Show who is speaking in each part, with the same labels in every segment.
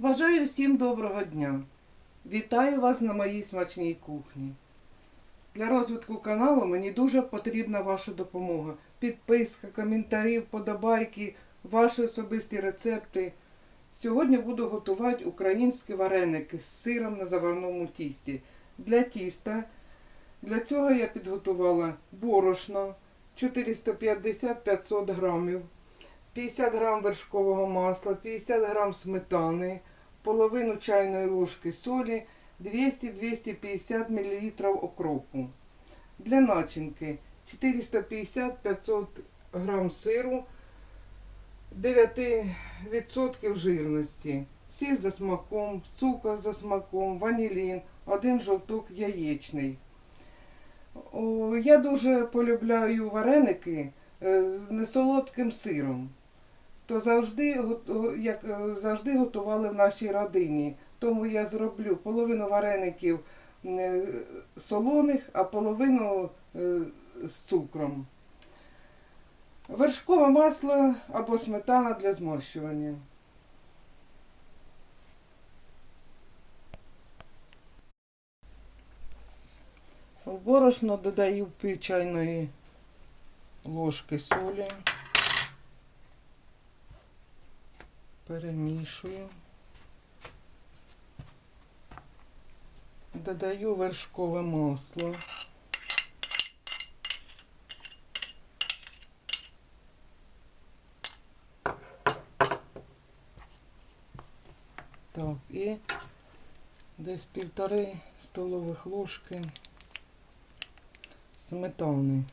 Speaker 1: Бажаю всім доброго дня. Вітаю вас на моїй смачній кухні. Для розвитку каналу мені дуже потрібна ваша допомога. Підписка, коментарі, вподобайки, ваші особисті рецепти. Сьогодні буду готувати українські вареники з сиром на заварному тісті. Для тіста для цього я підготувала борошно 450-500 грамів. 50 грам вершкового масла, 50 грам сметани, половину чайної ложки солі, 200-250 мл окропу. Для начинки 450-500 грам сиру, 9% жирності, сіль за смаком, цукор за смаком, ванілін, один жовток яєчний. Я дуже полюбляю вареники е, з несолодким сиром то завжди, як е, завжди готували в нашій родині. Тому я зроблю половину вареників е, солоних, а половину е, з цукром. Вершкове масло або сметана для змощування. В борошно додаю пів чайної ложки солі. Перемішую. Додаю вершкове масло. Так, і десь півтори столових ложки сметани.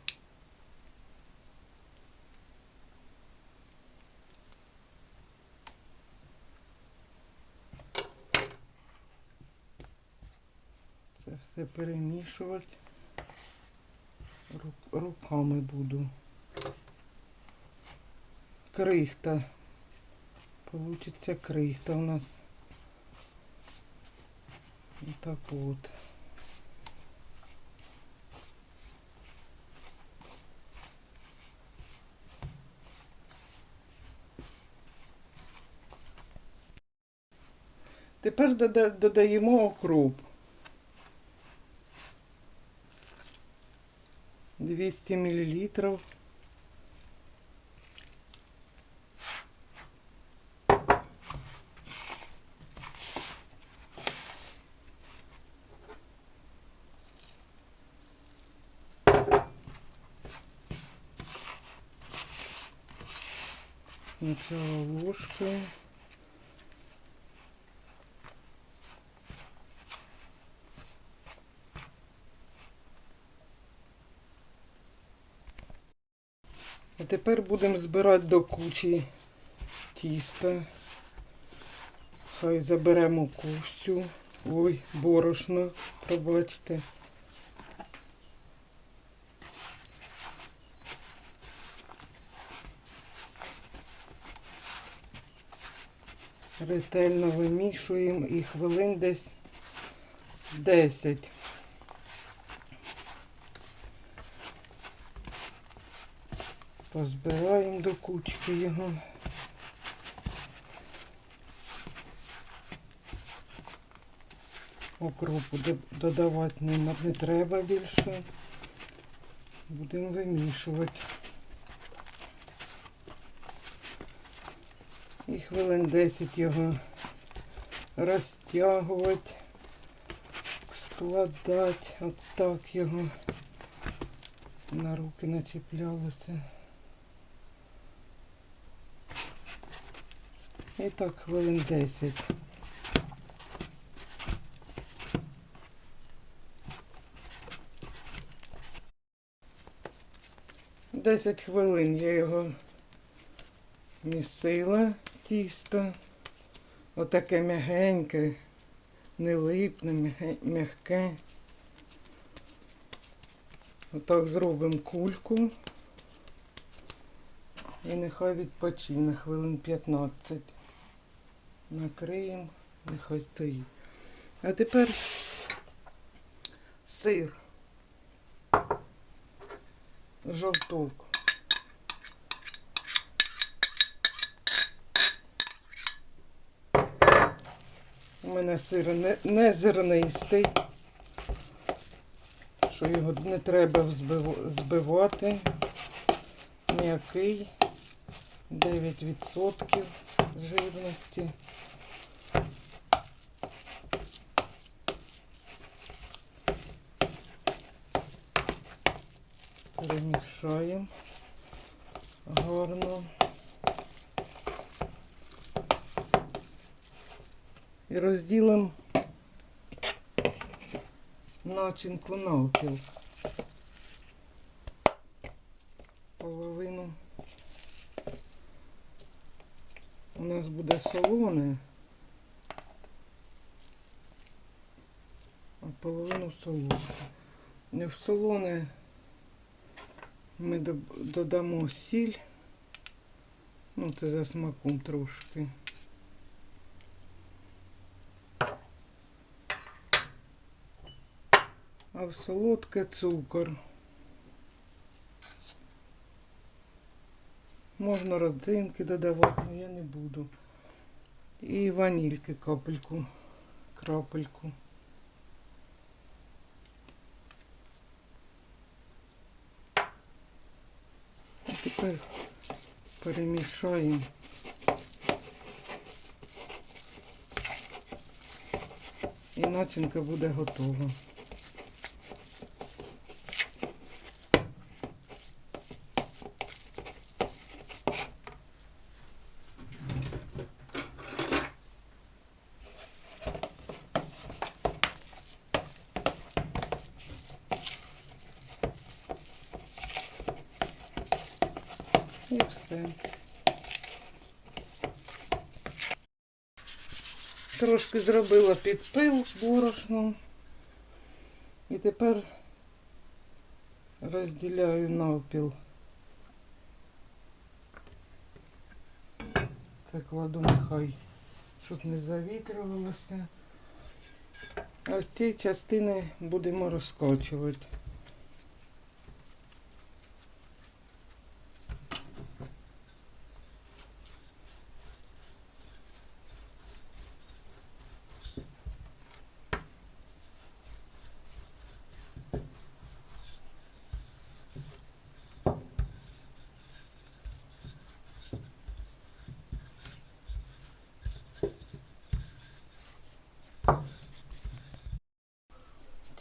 Speaker 1: Все перемішувати. Рук- руками буду. Крихта. Получиться крихта у нас. Так от. Тепер додаємо окроп. 200 миллилитров. Сначала ложкой. А тепер будемо збирати до кучі тіста. Хай заберемо кущу. Ой, борошно, пробачте. Ретельно вимішуємо і хвилин десь 10. Позбираємо до кучки його. Окропу додавати не, треба більше. Будемо вимішувати. І хвилин 10 його розтягувати, складати, отак його на руки начіплялося. І так хвилин 10. Десять хвилин я його місила тісто. Отаке м'ягеньке, не липне, м'яке. Отак зробимо кульку. І нехай відпочине хвилин 15. Накриємо, нехай стоїть. А тепер сир. Жовток. мене сир не, не зернистий, що його не треба збивати. М'який, 9% жирності. Перемішаємо гарно. І розділимо начинку навпіл. Половину у нас буде солоне, а половину солоне. В солоне ми додамо сіль, ну це за смаком трошки. А в солодке цукор. Можна родзинки додавати, але я не буду. І ванільки капельку, крапельку. А тепер перемішаємо. І начинка буде готова. І. Трошки зробила підпил борошном. І тепер розділяю навпіл. Це кладу нехай, щоб не завітрювалося. А з цієї частини будемо розкочувати.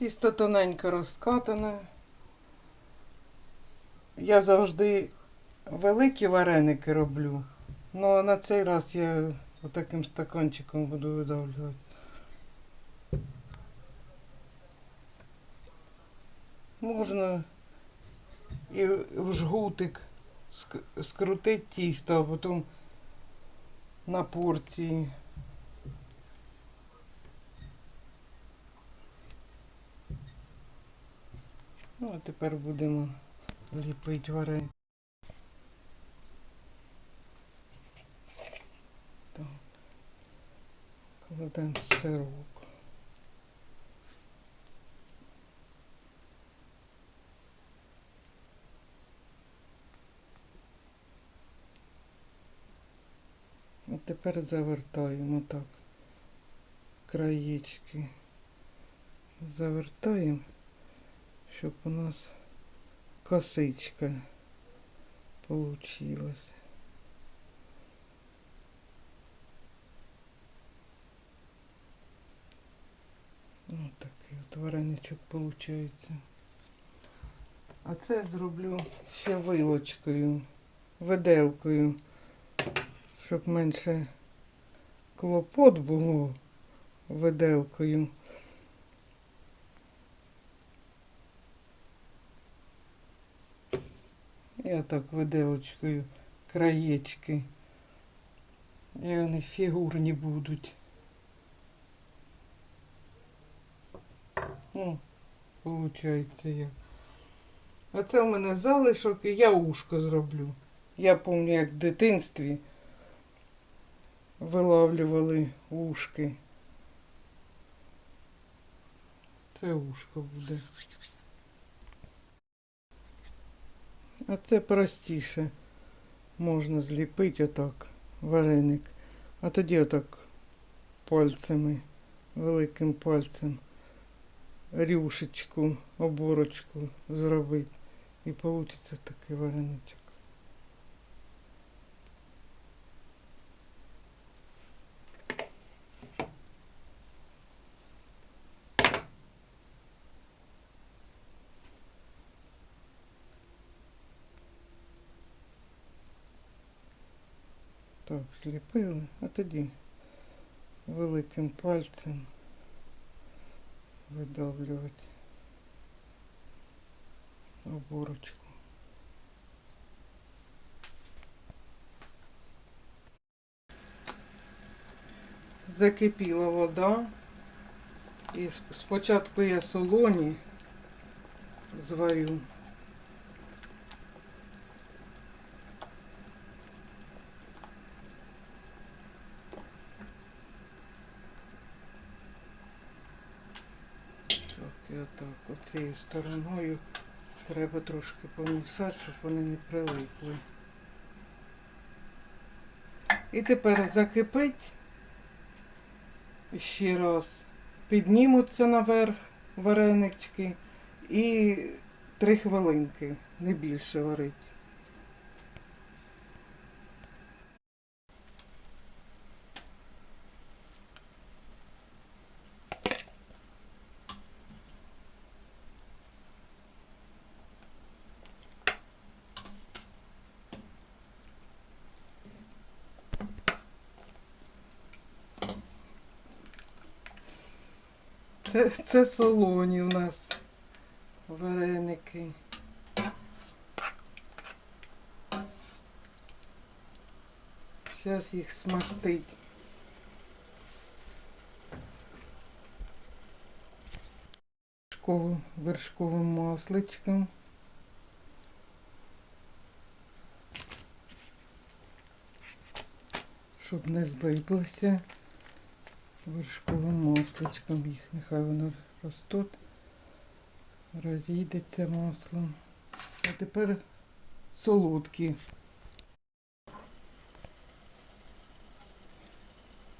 Speaker 1: Тісто тоненько розкатане. Я завжди великі вареники роблю. Ну а на цей раз я отаким стаканчиком буду видавлювати. Можна і в жгутик скрутити тісто, а потім на порції. Ну, а тепер будемо ліпити варення. Так. Кладемо сирок. А тепер завертаємо так. Краєчки. Завертаємо щоб у нас косичка получилась. Ось такий от вареничок виходить. А це зроблю ще вилочкою, виделкою, щоб менше клопот було виделкою. Я так виделочкою краєчки. І вони фігурні будуть. О, виходить як. А це в мене залишок і я ушко зроблю. Я пам'ятаю, як в дитинстві вилавлювали ушки. Це ушко буде. А це простіше. Можна зліпити отак вареник. А тоді отак пальцями великим пальцем рюшечку, оборочку зробити. І вийде такий вареничок. Так, зліпили, а тоді великим пальцем видавлювати оборочку. Закипіла вода. І спочатку я солоні зварю. Так, і отак, оцією стороною треба трошки помісати, щоб вони не прилипли. І тепер закипить ще раз. Піднімуться наверх варенички і три хвилинки, не більше варить. Це, це солоні у нас вареники. Зараз їх смастить. Вершковим, вершковим масличком. Щоб не злиплося вершковим масличком їх. Нехай воно ростуть, розійдеться масло. А тепер солодкі.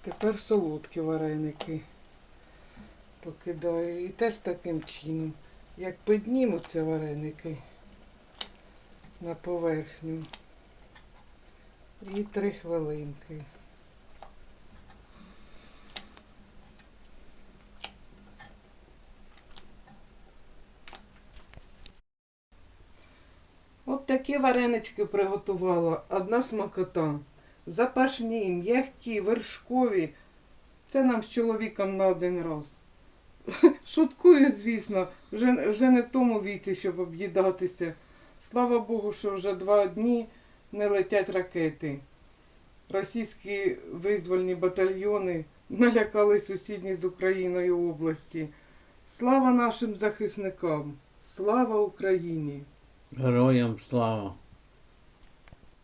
Speaker 1: Тепер солодкі вареники покидаю. І теж таким чином. Як піднімуться вареники на поверхню. І три хвилинки. От такі варенички приготувала. Одна смакота. Запашні, м'які, вершкові. Це нам з чоловіком на один раз. Шуткую, звісно, вже, вже не в тому віці, щоб об'їдатися. Слава Богу, що вже два дні не летять ракети. Російські визвольні батальйони налякали сусідні з Україною області. Слава нашим захисникам! Слава Україні!
Speaker 2: Героям слава!